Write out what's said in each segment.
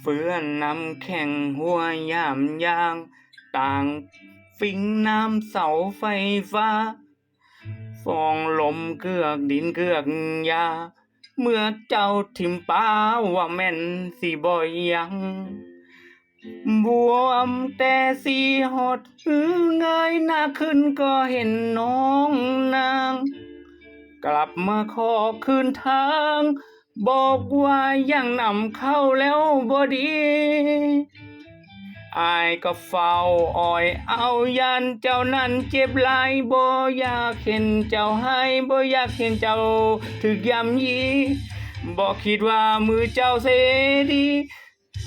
เฟื่อนน้ำแข็งหัวยามยาง ต่างฟิงน้ำเสาไฟฟ้า ฟองลมเกือกดินเกือกยา เมื่อเจ้าทิมป้าว่าแม่นสิบ่ยังบวมแต่สีหดเงยหน้าขึ้นก็เห็นน้องนาง กลับมาขอคืนทาง บอกว่ายังนำเข้าแล้วบ่ดีอายก็เฝ้าอ้อยเอายันเจ้านั้นเจ็บลายบ่อยากเห็นเจ้าให้บ่อยากเห็นเจ้าถึกยำยีบ่คิดว่ามือเจ้าเสดี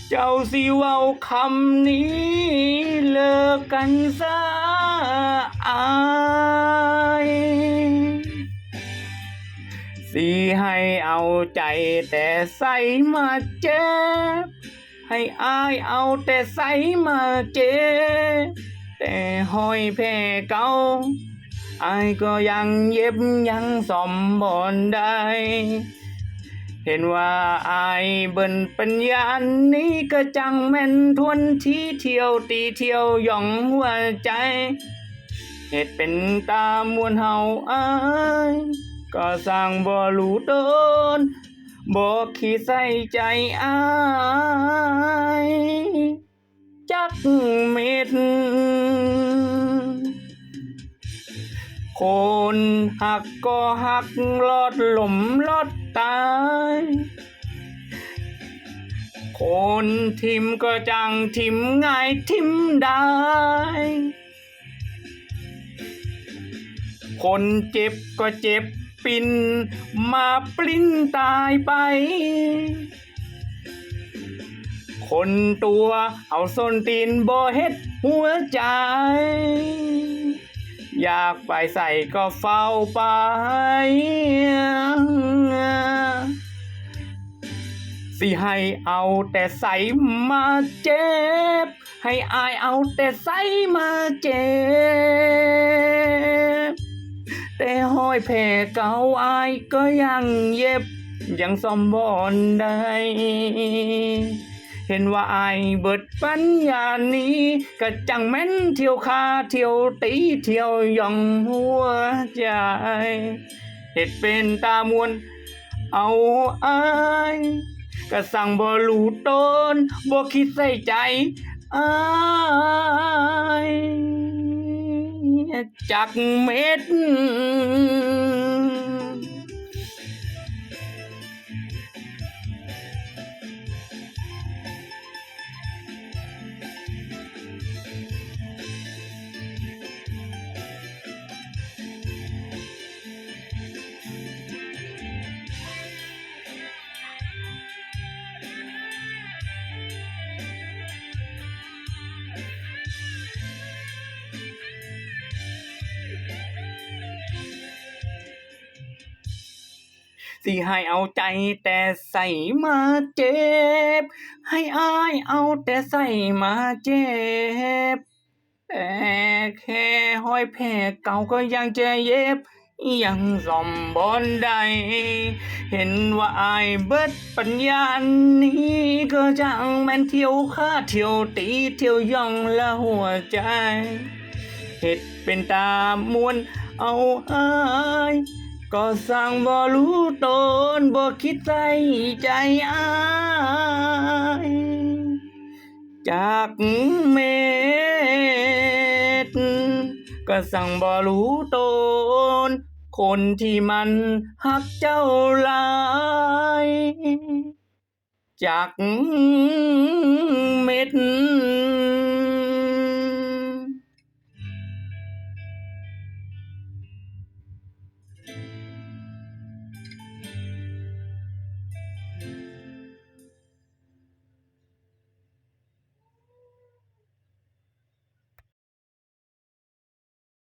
เจ้าสิเว้าคำนี้ เลิกกันซะ เอาใจแต่ใส่มาเจ็บ ให้อายเอาแต่ใส่มาเจ็บ แต่ห้อยแพ้เก่าอายก็ยังเย็บยังซ่อมบอนได้ เห็นว่าอายเบิ่นปัญญานนี้ก็จังแม่นทวนที่เที่ยวตีเที่ยวหย่องหัวใจ เหตุเป็นตามวนเฮาอาย ก็สร้างบ่รู้ตนบ่ขี้ใส่ใจอายจักเม็ด คนหักก็หักลอดหลมลอดตาย คนทิมก็จังทิมง่ายทิมได้ คนเจ็บก็เจ็บ ปินมาปลิ้นตายไป คนตัวเอาส้นตีนบ่เฮ็ดหัวใจ อยากไปใส่ก็เฝ้าไปสิให้เอาแต่ใส่มาเจ็บ ให้อายเอาแต่ใส่มาเจ็บ แต่ห้อยแผลเก่าอายก็ยังเย็บ ยังซ่อมบอนได้ เห็นว่าอายเบิดปัญญานี้ก็จังแม่นเที่ยวคาเที่ยวตีเที่ยวย่องหัวใจเห็ดเป็นตามวน เอาอายก็สั่งบ่รู้ต้นบ่คิดใส่ใจอาย จักเม็ด สิให้เอาใจแต่ใส่มาเจ็บ ให้อายเอาแต่ใส่มาเจ็บ แต่แค่ห้อยแผลเก่าก็ยังจะเย็บ ยังซ่อมบอนได้เห็นว่าอายเบิดปัญญานี้ก็จังแม่นเที่ยวค่าเที่ยวตีเที่ยวย่องละหัวใจเห็ดเป็นตามวนเอาอาย ก็สั่งบ่รู้ตนบ่คิดใส่ใจอายจากเม็ดก็สั่งบ่รู้ตน คนที่มันหักเจ้าลายจากเม็ด